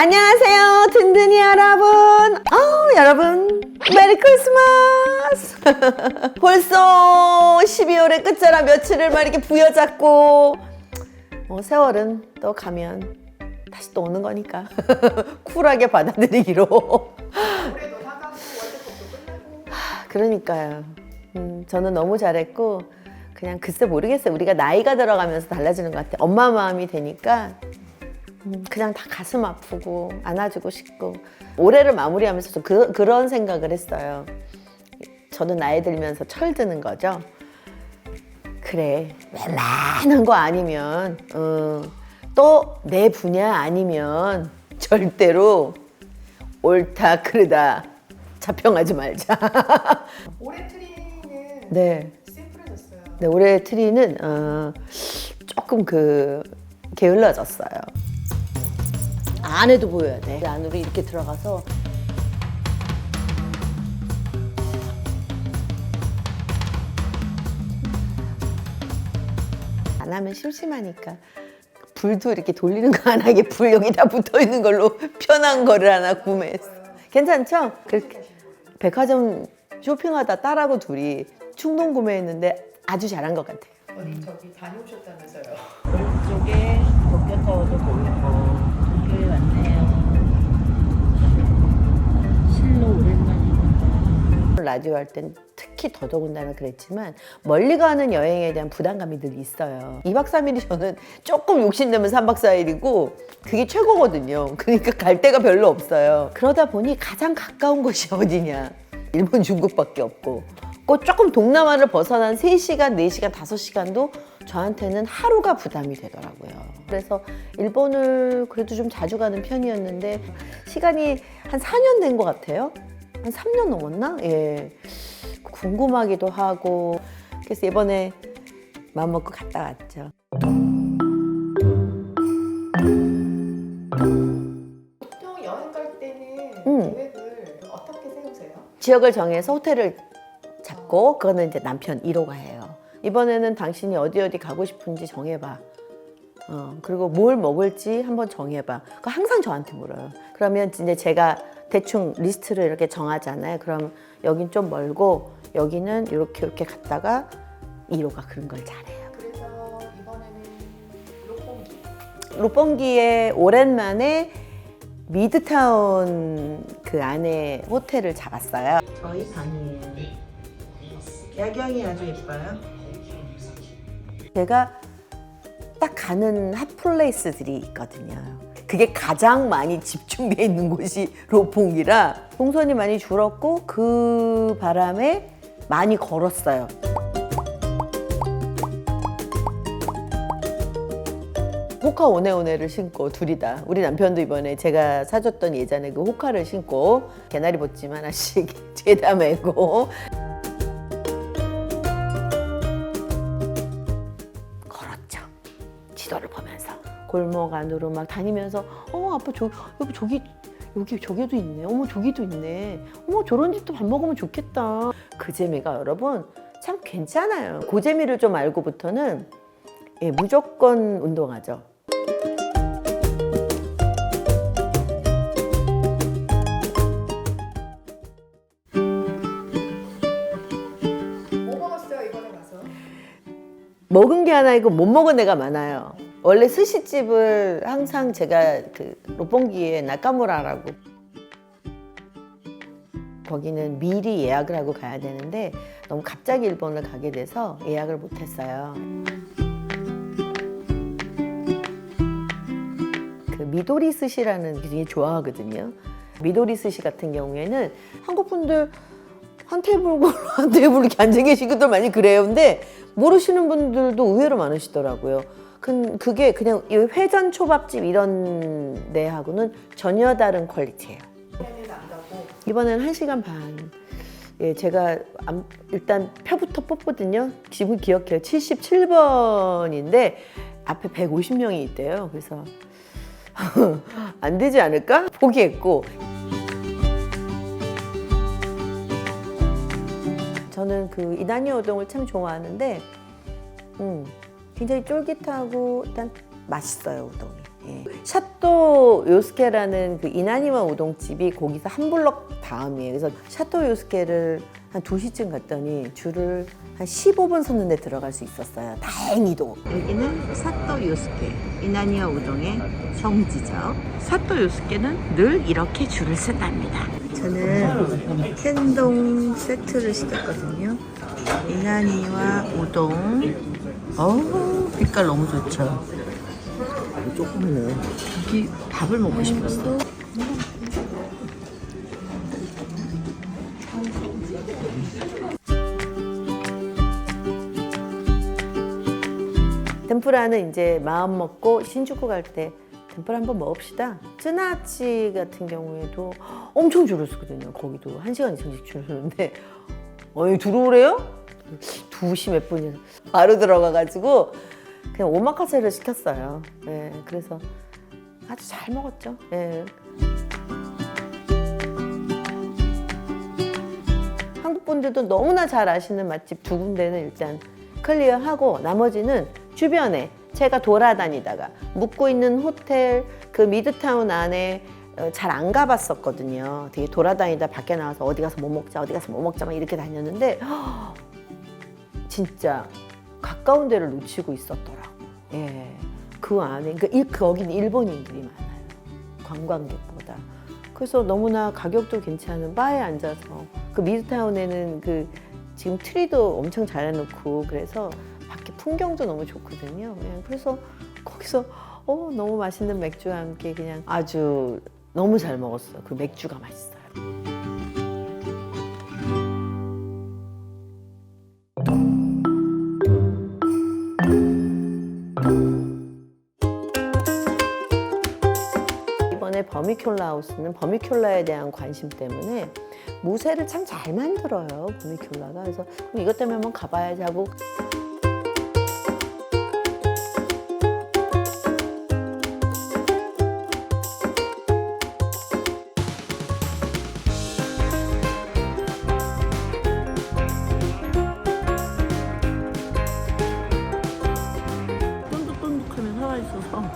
안녕하세요, 든든히 여러분. 어, 여러분, 메리 크리스마스. 벌써 12월의 끝자락 며칠을 막 이렇게 부여잡고, 어, 세월은 또 가면 다시 또 오는 거니까. 쿨하게 받아들이기로. 그러니까요. 음, 저는 너무 잘했고, 그냥 글쎄 모르겠어요. 우리가 나이가 들어가면서 달라지는 것 같아요. 엄마 마음이 되니까 음, 그냥 다 가슴 아프고 안아주고 싶고 올해를 마무리하면서 좀 그, 그런 생각을 했어요. 저는 나이 들면서 철드는 거죠. 그래 웬만한 거 아니면 어, 또내 분야 아니면 절대로 옳다 그르다 자평하지 말자. 올해 트리는 네. 심플해졌어요. 네, 올해 트리는 어, 조금 그 게을러졌어요. 안에도 보여야 돼. 안으로 이렇게 들어가서 안 하면 심심하니까 불도 이렇게 돌리는 거 안 하게 불 여기 다 붙어 있는 걸로 편한 거를 하나 구매했어. 괜찮죠? 그렇게 백화점 쇼핑하다 딸하고 둘이 충동 구매했는데 아주 잘한 것 같아요. 어디 저기 다녀오셨다면서요. 오른쪽에 도쿄타워도 보이고 도쿄에 왔네요. 실로 오랜만입니다. 라디오 할 땐 특히 더더군다나 그랬지만 멀리 가는 여행에 대한 부담감이 늘 있어요. 2박 3일이 저는 조금 욕심내면 3박 4일이고 그게 최고거든요. 그러니까 갈 데가 별로 없어요. 그러다 보니 가장 가까운 곳이 어디냐? 일본, 중국밖에 없고 꼭 조금 동남아를 벗어난 3시간, 4시간, 5시간도 저한테는 하루가 부담이 되더라고요. 그래서 일본을 그래도 좀 자주 가는 편이었는데 시간이 한 4년 된 것 같아요. 한 3년 넘었나? 예. 궁금하기도 하고. 그래서 이번에 마음 먹고 갔다 왔죠. 보통 여행 갈 때는 음. 계획을 어떻게 세우세요? 지역을 정해서 호텔을 잡고 그거는 이제 남편 1호가 해요. 이번에는 당신이 어디 어디 가고 싶은지 정해봐. 어, 그리고 뭘 먹을지 한번 정해봐. 그거 항상 저한테 물어요. 그러면 이제 제가 대충 리스트를 이렇게 정하잖아요. 그럼 여긴 좀 멀고 여기는 이렇게 이렇게 갔다가 1호가 그런 걸 잘해요. 그래서 이번에는 록봉기 롯봉기에 오랜만에 미드타운 그 안에 호텔을 잡았어요. 저희 방이에요. 야경이 아주 예뻐요. 제가 딱 가는 핫플레이스들이 있거든요. 그게 가장 많이 집중돼 있는 곳이 로퐁이라 동선이 많이 줄었고 그 바람에 많이 걸었어요. 호카 오네오네를 신고 둘이 다 우리 남편도 이번에 제가 사줬던 예전에 그 호카를 신고 개나리 보찜 하나씩 뒤에다 메고 골목 안으로 막 다니면서 어 아빠 저 여기 저기 여기 저기도 있네. 어머 저기도 있네. 어머 저런 집도 밥 먹으면 좋겠다. 그 재미가 여러분 참 괜찮아요. 그 재미를 좀 알고부터는 예, 무조건 운동하죠. 뭐 먹었어요 이번에 가서? 먹은 게 하나 있고 못 먹은 애가 많아요. 원래 스시집을 항상 제가 그 롯봉기에 나카무라라고 거기는 미리 예약을 하고 가야 되는데 너무 갑자기 일본을 가게 돼서 예약을 못했어요. 그 미도리 스시라는 게 되게 좋아하거든요. 미도리 스시 같은 경우에는 한국 분들 한 테이블 걸로 한 테이블 이렇게 앉아 계시고들 많이 그래요. 근데 모르시는 분들도 의외로 많으시더라고요. 그, 그게 그냥 이 회전 초밥집 이런 데하고는 전혀 다른 퀄리티예요. 이번엔 1시간 반. 예, 제가 암- 일단 표부터 뽑거든요. 지금 기억해요. 77번인데 앞에 150명이 있대요. 그래서 안 되지 않을까? 포기했고. 저는 그 이다니 우동을 참 좋아하는데 음, 굉장히 쫄깃하고 일단 맛있어요 우동이. 예. 샤또 요스케라는 그 이나니와 우동집이 거기서 한 블럭 다음이에요. 그래서 샤또 요스케를 한 2시쯤 갔더니 줄을 한 15분 섰는데 들어갈 수 있었어요. 다행히도. 여기는 사또 요스케, 이나니와 우동의 성지죠. 사또 요스케는 늘 이렇게 줄을 쓴답니다. 저는 텐동 세트를 시켰거든요. 이나니와 우동. 어우, 빛깔 너무 좋죠. 조금은 여기 밥을 먹고 싶었어. 덴푸라는 이제 마음 먹고 신주쿠 갈 때 덴푸라 한번 먹읍시다. 쯔나치 같은 경우에도 엄청 줄을 서거든요. 거기도 한 시간 이상씩 줄을 서는데 어이 들어오래요? 두시 몇 분이 바로 들어가가지고 그냥 오마카세를 시켰어요. 예, 그래서 아주 잘 먹었죠. 예. 한국 분들도 너무나 잘 아시는 맛집 두 군데는 일단 클리어하고 나머지는 주변에 제가 돌아다니다가 묵고 있는 호텔 그 미드타운 안에 어, 잘안 가봤었거든요. 되게 돌아다니다 밖에 나와서 어디 가서 뭐 먹자, 어디 가서 뭐 먹자 막 이렇게 다녔는데 진짜 가까운 데를 놓치고 있었더라고. 예. 그 안에, 그러니까 일, 거기는 일본인들이 많아요. 관광객보다. 그래서 너무나 가격도 괜찮은 바에 앉아서 그 미드타운에는 그 지금 트리도 엄청 잘 해놓고 그래서 밖에 풍경도 너무 좋거든요. 예. 그래서 거기서 어, 너무 맛있는 맥주와 함께 그냥 아주 너무 잘 먹었어요. 그 맥주가 맛있어요. 이번에 버미큘라 하우스는 버미큘라에 대한 관심 때문에 무쇠를 참 잘 만들어요 버미큘라가. 그래서 이것 때문에 한번 가봐야지 하고.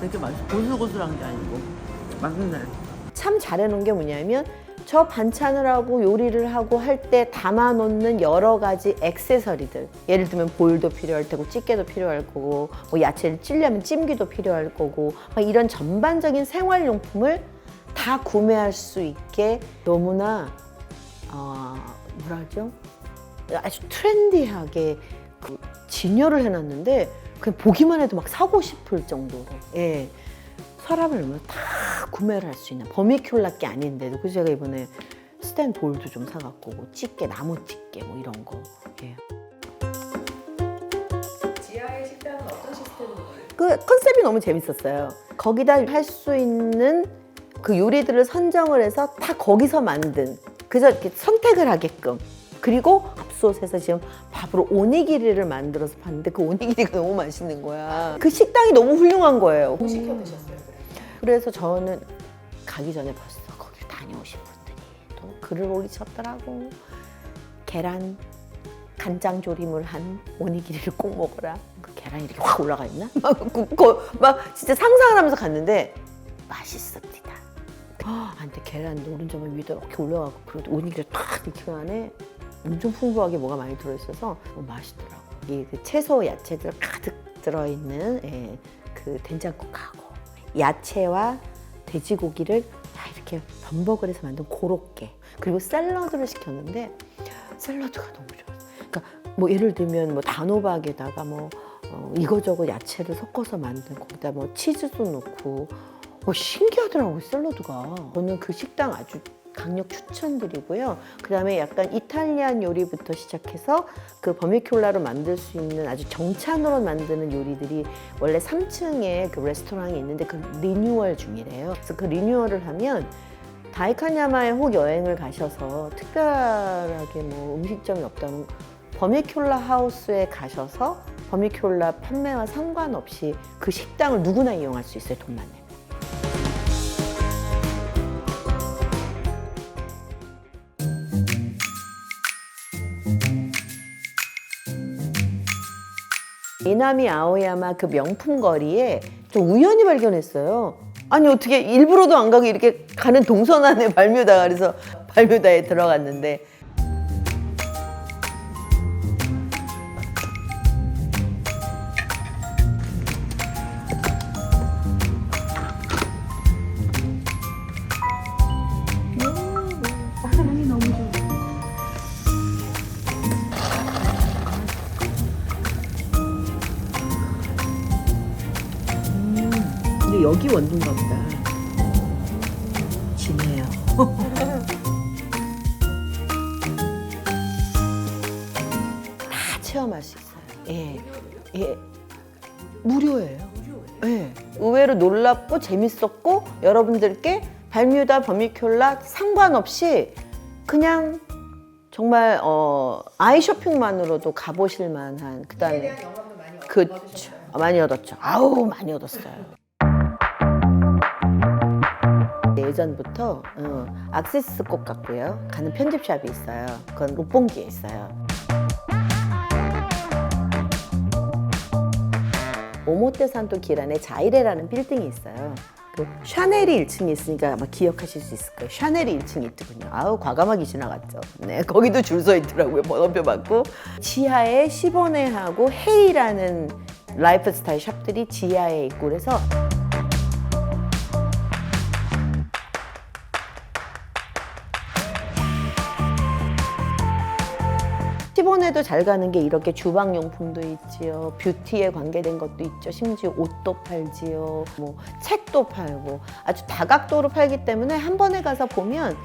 되게 맛있어 고슬고슬한 게 아니고 맛있네 참 잘해놓은 게 뭐냐면 저 반찬을 하고 요리를 하고 할 때 담아놓는 여러 가지 액세서리들. 예를 들면 볼도 필요할 테고 찌개도 필요할 거고 뭐 야채를 찔려면 찜기도 필요할 거고 막 이런 전반적인 생활용품을 다 구매할 수 있게 너무나 어, 뭐라 하죠? 아주 트렌디하게 그 진열을 해놨는데 그냥 보기만 해도 막 사고 싶을 정도로. 예. 서랍을 넣으면 다 구매를 할 수 있는 버미큘라 게 아닌데도 그래서 제가 이번에 스탠 볼도 좀 사갖고 뭐 집게 나무 집게 뭐 이런 거 예. 지하의 식당은 어떤 시스템인가요? 그 컨셉이 너무 재밌었어요. 거기다 할 수 있는 그 요리들을 선정을 해서 다 거기서 만든 그래서 이렇게 선택을 하게끔 그리고 압솥에서 지금 밥으로 오니기리를 만들어서 봤는데 그 오니기리가 너무 맛있는 거야. 그 식당이 너무 훌륭한 거예요. 뭐 시켜 드셨어요? 그래? 그래서 저는 가기 전에 벌써 거기 다녀오신 분들이 또 글을 올리셨더라고. 계란 간장 조림을 한 오니기리를 꼭 먹어라. 그 계란이 이렇게 확 올라가 있나? 막 굽고 막 진짜 상상을 하면서 갔는데 맛있습니다. 아, 근데 계란 노른자만 위에 이렇게 올라가고 그리고 오니기를 탁 이렇게 안에 엄청 풍부하게 뭐가 많이 들어있어서 너무 맛있더라고. 이 그 채소 야채들 가득 들어있는 예, 그 된장국하고 야채와 돼지고기를 다 이렇게 범벅을 해서 만든 고로케 그리고 샐러드를 시켰는데 샐러드가 너무 좋았어. 그러니까 뭐 예를 들면 뭐 단호박에다가 뭐 어, 이거저거 야채를 섞어서 만든 거기다 뭐 치즈도 넣고 어, 신기하더라고요 샐러드가. 저는 그 식당 아주 강력 추천드리고요. 그 다음에 약간 이탈리안 요리부터 시작해서 그 버미큘라로 만들 수 있는 아주 정찬으로 만드는 요리들이 원래 3층에 그 레스토랑이 있는데 그 리뉴얼 중이래요. 그래서 그 리뉴얼을 하면 다이카냐마에 혹 여행을 가셔서 특별하게 뭐 음식점이 없다면 버미큘라 하우스에 가셔서 버미큘라 판매와 상관없이 그 식당을 누구나 이용할 수 있어요 돈만 내면. 이나미 아오야마 그 명품 거리에 좀 우연히 발견했어요. 아니 어떻게 일부러도 안 가고 이렇게 가는 동선 안에 발뮤다가 그래서 발뮤다에 들어갔는데 여기 원두인가 보다. 진해요. 다 체험할 수 있어요. 예. 예. 무료예요. 예. 의외로 놀랍고 재밌었고 여러분들께 발뮤다 버미큘라 상관없이 그냥 정말 어 아이 쇼핑만으로도 가보실 만한 그다음에. 얻으셨나요? 많이 얻었죠. 아우 많이 얻었어요. 예전부터 어, 악세스 꼭 같고요. 가는 편집샵이 있어요. 그건 롯봉기에 있어요. 오모테산도 길 안에 자이레라는 빌딩이 있어요. 그 샤넬이 1층에 있으니까 아마 기억하실 수 있을 거예요. 샤넬이 1층에 있더군요. 아우 과감하게 지나갔죠. 네, 거기도 줄 서 있더라고요. 번호표 받고 지하에 시보네하고 헤이라는 라이프 스타일 샵들이 지하에 있고 그래서 시본에도 잘 가는 게 이렇게 주방 용품도 있지요. 뷰티에 관계된 것도 있죠. 심지어 옷도 팔지요. 뭐 책도 팔고 아주 다각도로 팔기 때문에 한 번에 가서 보면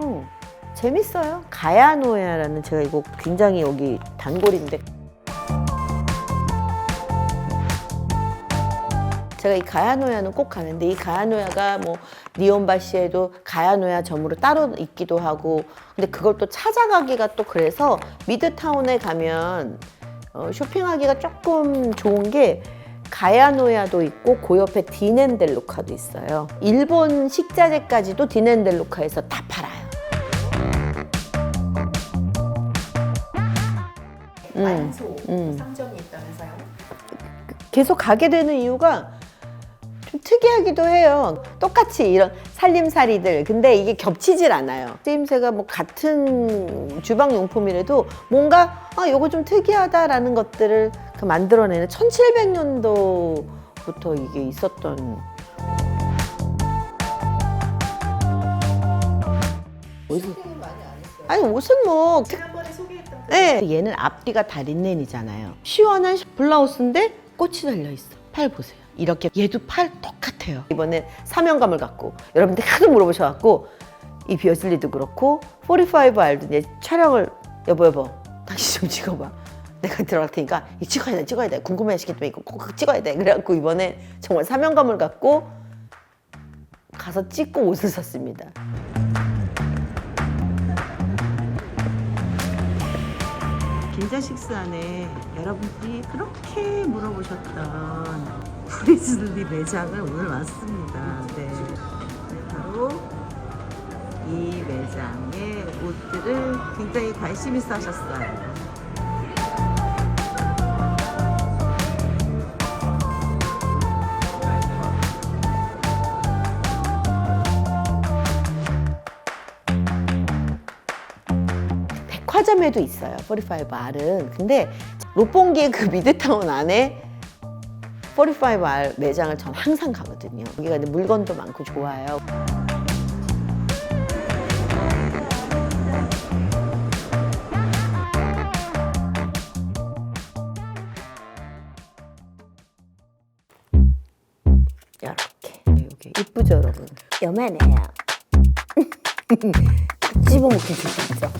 음, 재밌어요. 가야노야라는 제가 이거 굉장히 여기 단골인데 제가 이 가야노야는 꼭 가는데 이 가야노야가 뭐 니온바시에도 가야노야 점으로 따로 있기도 하고 근데 그걸 또 찾아가기가 또 그래서 미드타운에 가면 어, 쇼핑하기가 조금 좋은 게 가야노야도 있고 그 옆에 디넨델루카도 있어요. 일본 식자재까지도 디넨델루카에서 다 팔아요. 음, 만소 음. 상점이 있다면서요? 계속 가게 되는 이유가 좀 특이하기도 해요. 똑같이 이런 살림살이들. 근데 이게 겹치질 않아요. 쓰임새가 뭐 같은 주방 용품이라도 뭔가 아, 요거 좀 특이하다라는 것들을 그 만들어내는 1700년도부터 이게 있었던 옷은. 아니 옷은 뭐그 네. 얘는 앞뒤가 다 린넨이잖아요. 시원한 블라우스인데 꽃이 달려 있어. 팔 보세요. 이렇게 얘도 팔 똑같아요. 이번엔 사명감을 갖고 여러분들 하도 물어보셔갖고 이 비어슬리도 그렇고 45R도 이제 촬영을 여보 여보 당신 좀 찍어봐. 내가 들어갈 테니까 찍어야 돼 찍어야 돼 궁금해 때문에 이거 꼭 찍어야 돼 그래갖고 이번에 정말 사명감을 갖고 가서 찍고 옷을 샀습니다. 긴자식스 안에 여러분들이 그렇게 물어보셨던 프리즐리 매장을 오늘 왔습니다. 네. 바로 이 매장의 옷들을 굉장히 관심 있어 하셨어요. 백화점에도 있어요. 45R은. 근데 롯봉기의 그 미드타운 안에 45R 매장을 전 항상 가거든요. 여기가 근데 물건도 많고 좋아요. 이렇게 여기 이쁘죠 여러분? 요만해요. 딱 집어먹기 좋죠.